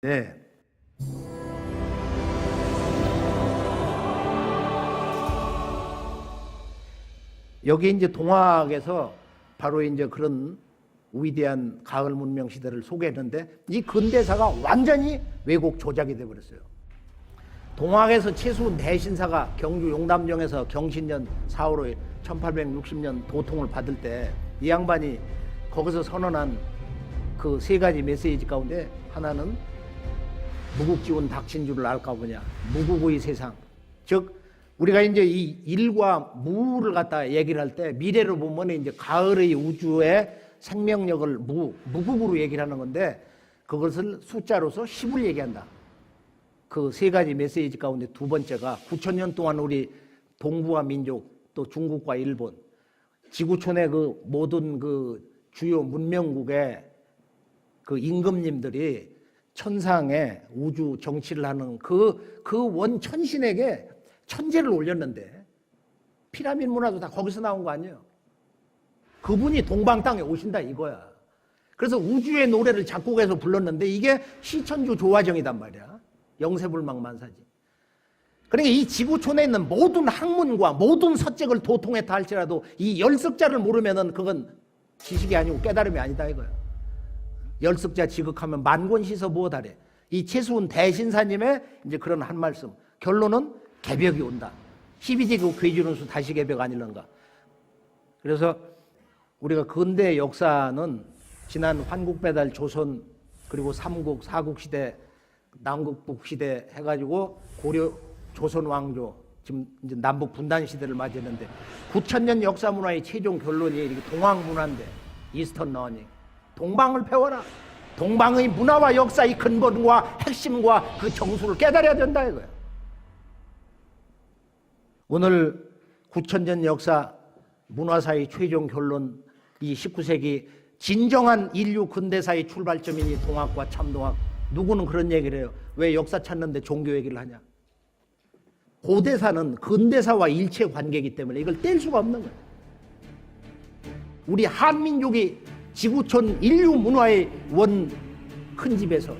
네. 여기 이제 동학에서 바로 이제 그런 위대한 가을 문명 시대를 소개했는데 이 근대사가 완전히 왜곡 조작이 돼 버렸어요. 동학에서 최수훈 대신사가 경주 용담정에서 경신년 4월 5일 1860년 도통을 받을 때 이 양반이 거기서 선언한 그 세 가지 메시지 가운데 하나는 무국지원 닥친 줄을 알까 보냐. 무국의 세상. 즉 우리가 이제 이 일과 무를 갖다 얘기를 할 때 미래로 보면 이제 가을의 우주의 생명력을 무 무국으로 얘기를 하는 건데 그것을 숫자로서 10을 얘기한다. 그 세 가지 메시지 가운데 두 번째가 9천 년 동안 우리 동북아 민족 또 중국과 일본. 지구촌의 그 모든 그 주요 문명국의 그 임금님들이 천상에 우주 정치를 하는 그, 그 원천신에게 천재를 올렸는데 피라미드 문화도 다 거기서 나온 거 아니에요? 그분이 동방 땅에 오신다 이거야. 그래서 우주의 노래를 작곡해서 불렀는데 이게 시천주 조화정이단 말이야. 영세불망만사지. 그러니까 이 지구촌에 있는 모든 학문과 모든 서책을 도통했다 할지라도 이 열석자를 모르면은 그건 지식이 아니고 깨달음이 아니다 이거야. 열석자 지극하면 만권 시서 무엇하래. 이 최수훈 대신사님의 이제 그런 한 말씀. 결론은 개벽이 온다. 12제 그 괴주론수 다시 개벽 아닐런가. 그래서 우리가 근대 역사는 지난 환국배달 조선 그리고 삼국 사국 시대 남국북 시대 해가지고 고려 조선 왕조 지금 이제 남북 분단 시대를 맞이했는데 9천년 역사 문화의 최종 결론이 동학 문화인데 이스턴 러닝 동방을 배워라 동방의 문화와 역사의 근본과 핵심과 그 정수를 깨달아야 된다 이거야. 오늘 9천년 역사 문화사의 최종 결론 이 19세기 진정한 인류 근대사의 출발점인 이 동학과 참동학 누구는 그런 얘기를 해요. 왜 역사 찾는데 종교 얘기를 하냐? 고대사는 근대사와 일체 관계이기 때문에 이걸 뗄 수가 없는 거예요. 우리 한민족이 지구촌 인류 문화의 원 큰 집에서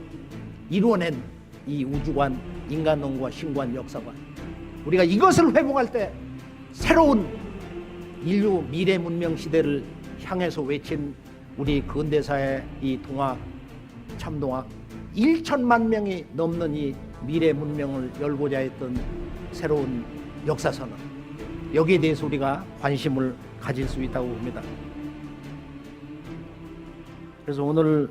이루어낸 이 우주관, 인간론과 신관, 역사관. 우리가 이것을 회복할 때 새로운 인류 미래 문명 시대를 향해서 외친 우리 근대사의 이 동학, 참동학 1천만 명이 넘는 이 미래 문명을 열고자 했던 새로운 역사선언 여기에 대해서 우리가 관심을 가질 수 있다고 봅니다. 그래서 오늘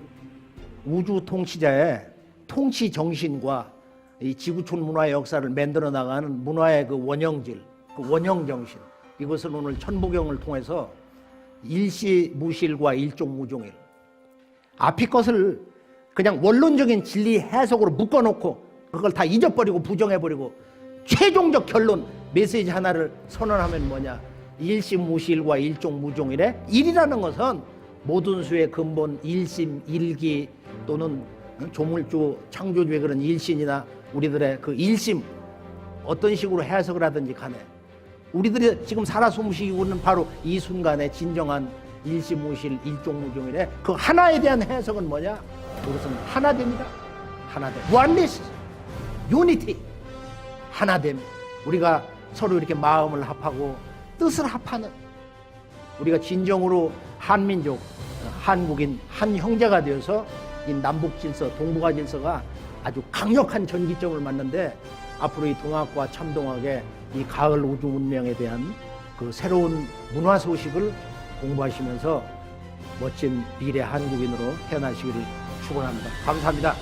우주 통치자의 통치 정신과 이 지구촌 문화의 역사를 만들어 나가는 문화의 그 원형질, 그 원형 정신 이것을 오늘 천부경을 통해서 일시 무실과 일종 무종일 앞이 것을 그냥 원론적인 진리 해석으로 묶어놓고 그걸 다 잊어버리고 부정해버리고 최종적 결론 메시지 하나를 선언하면 뭐냐? 일심무실과 일종 무종일의 일이라는 것은 모든 수의 근본 일심 일기 또는 조물주 창조주의 그런 일신이나 우리들의 그 일심 어떤 식으로 해석을 하든지 간에 우리들이 지금 살아 숨쉬고 있는 바로 이 순간에 진정한 일심무실 일종무종일의 그 하나에 대한 해석은 뭐냐? 그것은 하나됨이다. 하나됨. oneness, unity. 하나됨. 우리가 서로 이렇게 마음을 합하고 뜻을 합하는 우리가 진정으로 한민족, 한국인, 한 형제가 되어서 이 남북 질서, 동북아 질서가 아주 강력한 전기점을 맞는데 앞으로 이 동학과 참동학의 이 가을 우주 문명에 대한 그 새로운 문화 소식을 공부하시면서 멋진 미래 한국인으로 태어나시기를 축원합니다. 감사합니다.